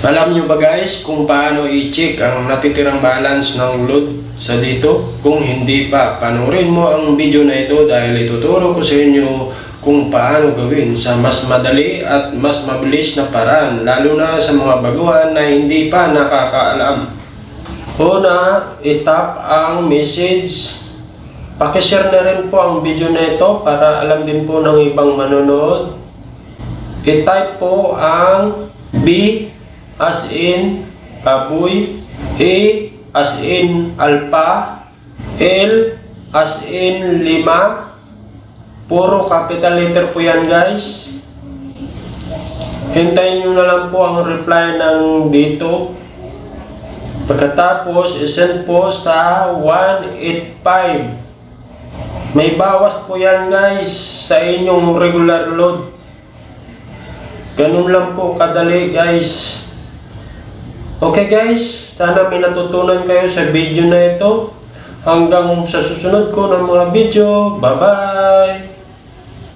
Alam nyo ba guys kung paano i-check ang natitirang balance ng load sa dito? Kung hindi pa, panoorin mo ang video na ito dahil ituturo ko sa inyo kung paano gawin sa mas madali at mas mabilis na paraan lalo na sa mga baguhan na hindi pa nakakaalam. Una, itap ang message. Pakishare na rin po ang video na ito para alam din po ng ibang manonood. I-type po ang B as in baboy, A as in alpha, L as in lima. Puro capital letter po yan guys. Hintayin nyo na lang po ang reply ng dito. Pagkatapos, isend po sa 185. May bawas po yan guys sa inyong regular load. Ganun lang po kadali guys. Okay guys, sana may natutunan kayo sa video na ito. Hanggang sa susunod ko ng mga video. Bye-bye!